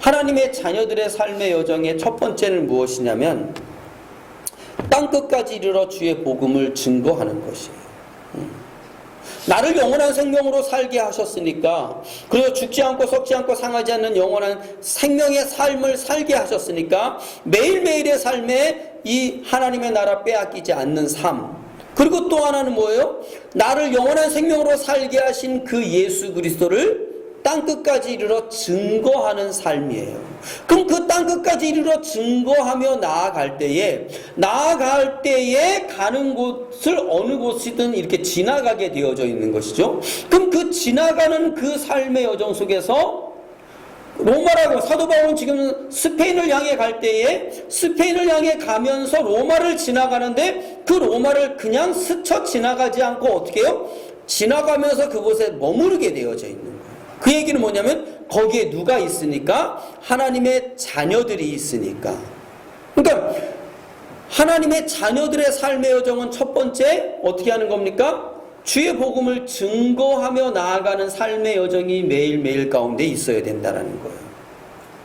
하나님의 자녀들의 삶의 여정의 첫 번째는 무엇이냐면 땅 끝까지 이르러 주의 복음을 증거하는 것이에요. 음. 나를 영원한 생명으로 살게 하셨으니까 그리고 죽지 않고 썩지 않고 상하지 않는 영원한 생명의 삶을 살게 하셨으니까 매일매일의 삶에 이 하나님의 나라 빼앗기지 않는 삶 그리고 또 하나는 뭐예요? 나를 영원한 생명으로 살게 하신 그 예수 그리스도를 땅 끝까지 이르러 증거하는 삶이에요. 그럼 그 땅 끝까지 이르러 증거하며 나아갈 때에 나아갈 때에 가는 곳을 어느 곳이든 이렇게 지나가게 되어져 있는 것이죠. 그럼 그 지나가는 그 삶의 여정 속에서 로마라고 사도 바울은 지금 스페인을 향해 갈 때에 스페인을 향해 가면서 로마를 지나가는데 그 로마를 그냥 스쳐 지나가지 않고 어떻게 해요? 지나가면서 그곳에 머무르게 되어져 있는. 그 얘기는 뭐냐면 거기에 누가 있으니까 하나님의 자녀들이 있으니까. 그러니까 하나님의 자녀들의 삶의 여정은 첫 번째 어떻게 하는 겁니까? 주의 복음을 증거하며 나아가는 삶의 여정이 매일매일 가운데 있어야 된다는 거예요.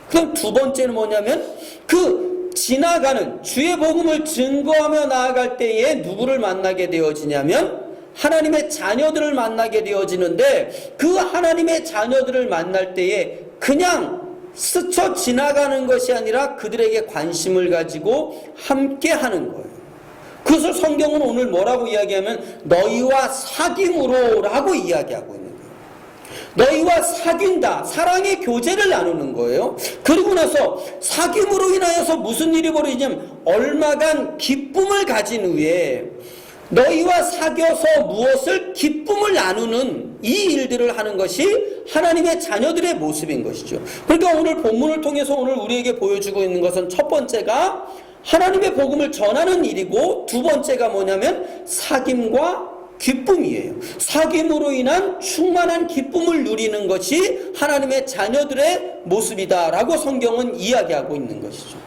그럼 두 번째는 뭐냐면 그 지나가는 주의 복음을 증거하며 나아갈 때에 누구를 만나게 되어지냐면 하나님의 자녀들을 만나게 되어지는데 그 하나님의 자녀들을 만날 때에 그냥 스쳐 지나가는 것이 아니라 그들에게 관심을 가지고 함께 하는 거예요. 그것을 성경은 오늘 뭐라고 이야기하면 너희와 사귐으로 라고 이야기하고 있는 거예요. 너희와 사귄다. 사랑의 교제를 나누는 거예요. 그리고 나서 사귐으로 인하여서 무슨 일이 벌어지냐면 얼마간 기쁨을 가진 후에 너희와 사귀어서 무엇을 기쁨을 나누는 이 일들을 하는 것이 하나님의 자녀들의 모습인 것이죠. 그러니까 오늘 본문을 통해서 오늘 우리에게 보여주고 있는 것은 첫 번째가 하나님의 복음을 전하는 일이고 두 번째가 뭐냐면 사귐과 기쁨이에요. 사귐으로 인한 충만한 기쁨을 누리는 것이 하나님의 자녀들의 모습이다라고 성경은 이야기하고 있는 것이죠.